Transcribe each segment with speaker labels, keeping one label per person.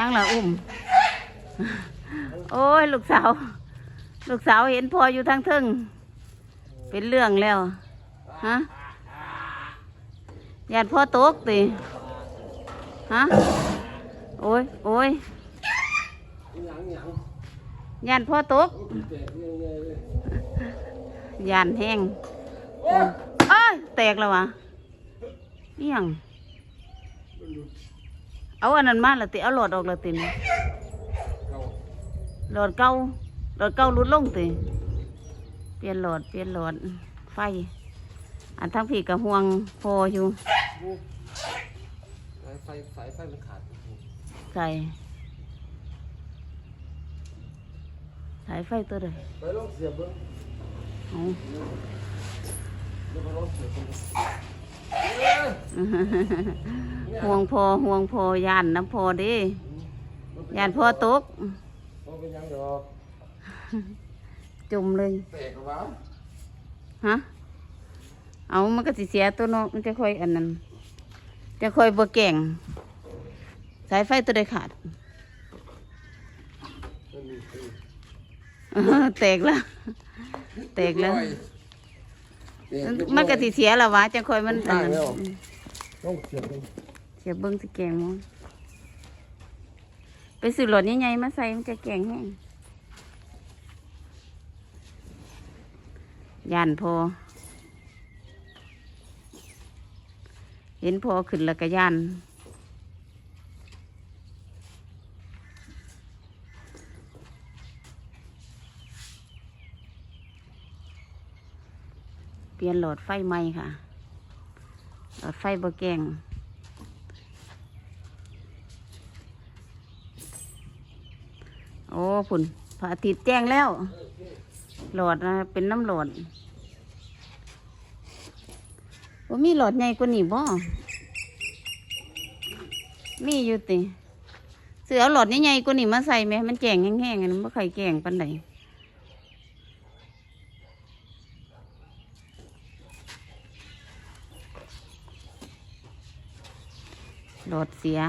Speaker 1: ยังล่ะอุ้ม โอ้ย ลูกสาว ลูกสาวเห็นพ่ออยู่ทางเทึงเป็นเรื่องแล้ว ฮะญาติพ่อตกติ ฮะ โอ้ย โอ้ย
Speaker 2: หยังหยัง
Speaker 1: ญาติพ่อตก
Speaker 2: แตกยังไงเลย
Speaker 1: ยานแห้งเอ้ย แตกแล้ววะนี่ยง เอาอันนั้นมาและติเอาหลอดออกและตินี่
Speaker 2: เก่า
Speaker 1: หลอดเก่าหลอดเก่าหลุดลงติเปลี่ยนหลอดเปลี่ยนหลอดไฟ อันทั้งพี่กับห่วงพออยู่
Speaker 2: อู้สายไฟสายไฟมันขาด
Speaker 1: ใส่สายไฟตัวใด
Speaker 2: ไปลองเสียบเบิ้ง
Speaker 1: เอา
Speaker 2: แล้วไปลองเสียบเบิ้ง
Speaker 1: ห่วงพอห่วงพอยานน้ำพอเดิยานพอตก
Speaker 2: มันเป็นหยังดอก
Speaker 1: จุ่มเลย
Speaker 2: แตกกับวะ
Speaker 1: ฮะ เอามันก็สิเสียตัวเนอกมันจะค่อยอันนั้น จะค่อยบ่แก่ง สายไฟตัวใดขาด
Speaker 2: มันมีคือ
Speaker 1: แตกแล้ว แตกแล้ว
Speaker 2: เรียบร้อย
Speaker 1: มันก็สิเสียแล้ววะจะค่อยมันอันนั้น
Speaker 2: มันตายแล้วต้องเสียบเบิ้ง
Speaker 1: เสียเบิ้งสิแกงมั้งไปซื้อหลอดใหญ่ๆมาใส่มันจะแกงแห้งยานพอ เห็นพอขึ้นแล้วก็ย่าน ปลี่ยนหลอดไฟใหม่ค่ะ หลอดไฟบะแกงโอ้ผุนพระอาทิตย์แจ้งแล้ว หลอดนะเป็นน้ำหลอดว่ามีหลอดใหญ่กว่านี้บ่ มีอยู่ติเสือเอาหลอดใหญ่กว่านี้มาใส่ไหมมันแจงแห้งๆอันไม่ใครแกงปันใด หลอดเสีย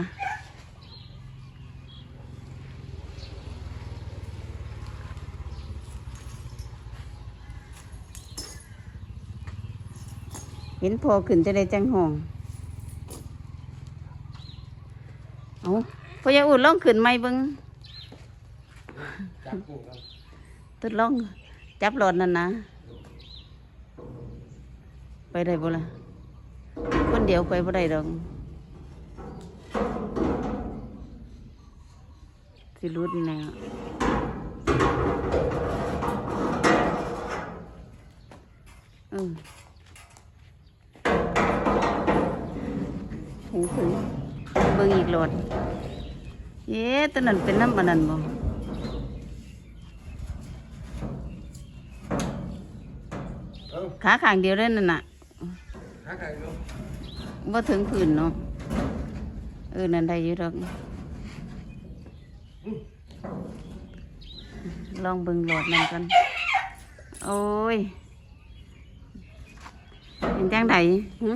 Speaker 1: เห็นพอขึ้นจะได้จังห้อง เอาพอยาอุ่นลองขึ้นไหมเบิง
Speaker 2: จับกุ้งกัน
Speaker 1: ทดลองจับหลอดนั่นนะ ไปได้บ่ล่ะคนเดียวไปบ่ได้ดอก สิรุดนี่แหละเออหูขึ้นเบิ่งอีกหลอดเย้ตัวนั้นเป็นน้ำบันนันบ่
Speaker 2: เอ้า
Speaker 1: ขาข้างเดียวได้นั่นน่ะ
Speaker 2: ขาไก่เนาะ
Speaker 1: ว่าถึงพื้นเนาะเออนั่นได้อยู่ดอก ลองเบิ่งหลอดนั่นกัน โอ้ย เป็นจังไดหึ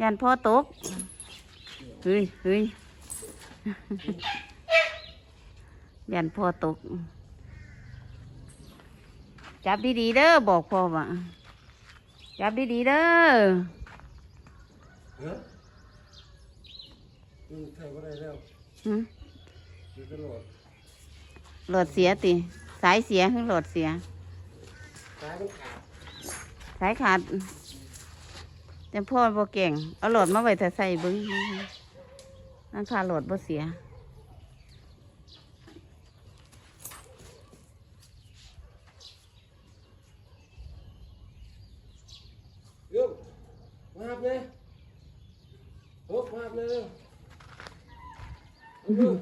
Speaker 1: ยันพ่อตก เฮ้ยเฮ้ยยันพ่อตก จับดีๆเด้อบอกพ่อว่า จับดีๆเด้อ
Speaker 2: เฮ้ยอืมใช่ก็ได้แล้ว
Speaker 1: หึ
Speaker 2: อยู่ตลอด
Speaker 1: หลอดเสียติ สายเสียคือหลอดเสีย
Speaker 2: สายมันขาด
Speaker 1: สายขาดแต่พ่อบ่เก่ง เอาหลอดมาไว้แต่ใส่เบิ้งนั่นค่าหลอดบ่เสีย
Speaker 2: เอ้ยมาหับเลยโอ้มาหับเลยเร็ว เอาเร็ว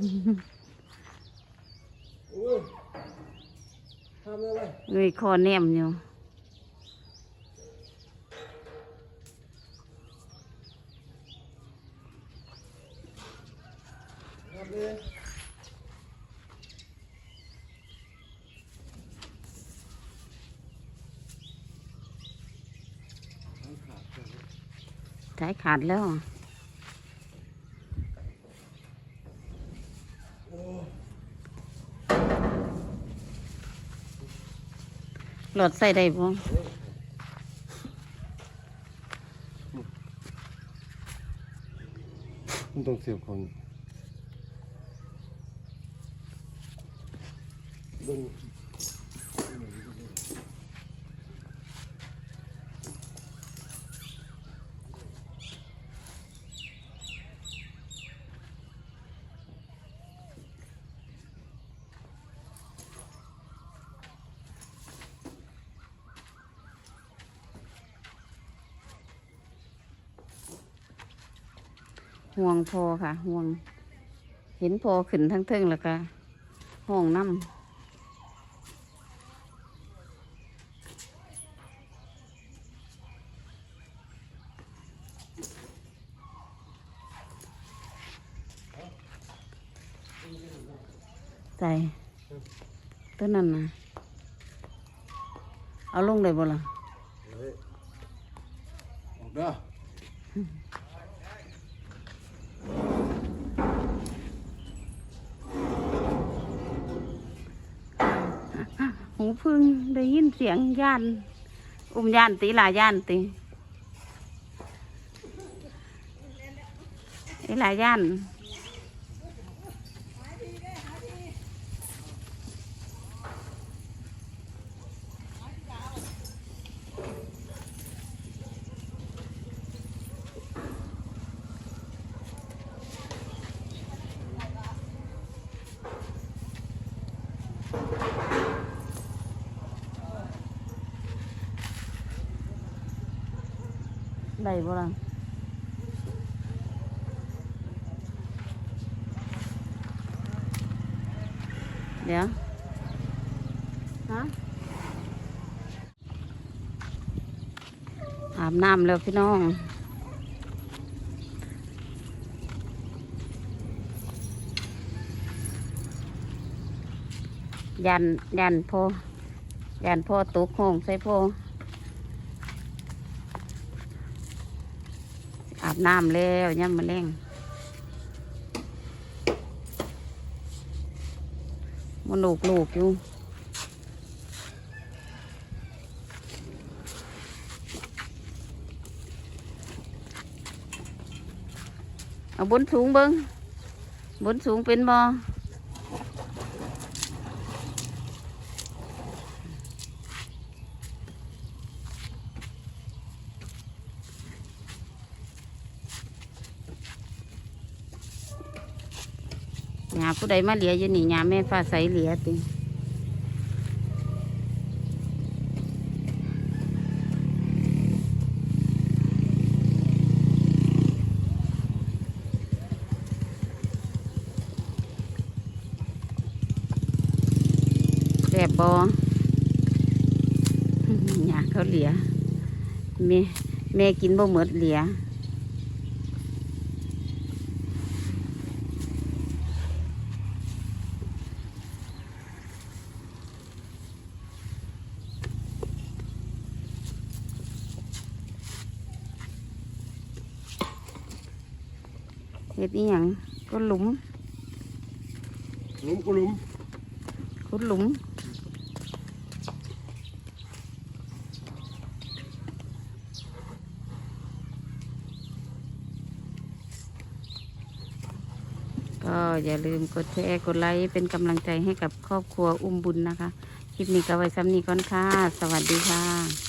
Speaker 2: โอ้ยทำเลยเว้ย
Speaker 1: เงยคอแนมอยู่
Speaker 2: หับเลย
Speaker 1: สายขาดแล้ว หลอดใส่ได้บ่
Speaker 2: มันต้องเสียบของเบิ่ง
Speaker 1: ห่วงพอค่ะ ห่วง เห็นพอขึ้นทั้งเทิงแล้วก็ห้องน้ำใส่ต้นนั้นนะเอาลงเลยบ่ล่ะ
Speaker 2: ออกเด้อ
Speaker 1: หูพึ่งได้ยินเสียงย่านอุ้มย่านตีลาย่านตีไอ้ลาย่าน ได้บ่ล่ะเดี๋ยวฮะอาบน้ำแล้วพี่น้องยันยันพ่อยันพ่อตกห้องใส่พ่ออา บน้ำแล้วย่ำมาแรงมันลูกลูกอยู่เอาบนสูงเบิงบนสูงเป็นบ่ หยาผู้ใดมาเหลียอยู่นี่หยาแม่ฟ้าใสเหลียติแสบบอหยาเขาเหลียแม่แม่กินบ่หมดเหลีย เห็ดอีหยังก็หลุม
Speaker 2: หลุมก็หลุม
Speaker 1: ขุดหลุมก็อย่าลืมกดแชร์กดไลค์เป็นกำลังใจให้กับครอบครัวอุ้มบุญนะคะ คลิปนี้ก็ไว้ซ้ำนี้ก่อนค่ะ สวัสดีค่ะ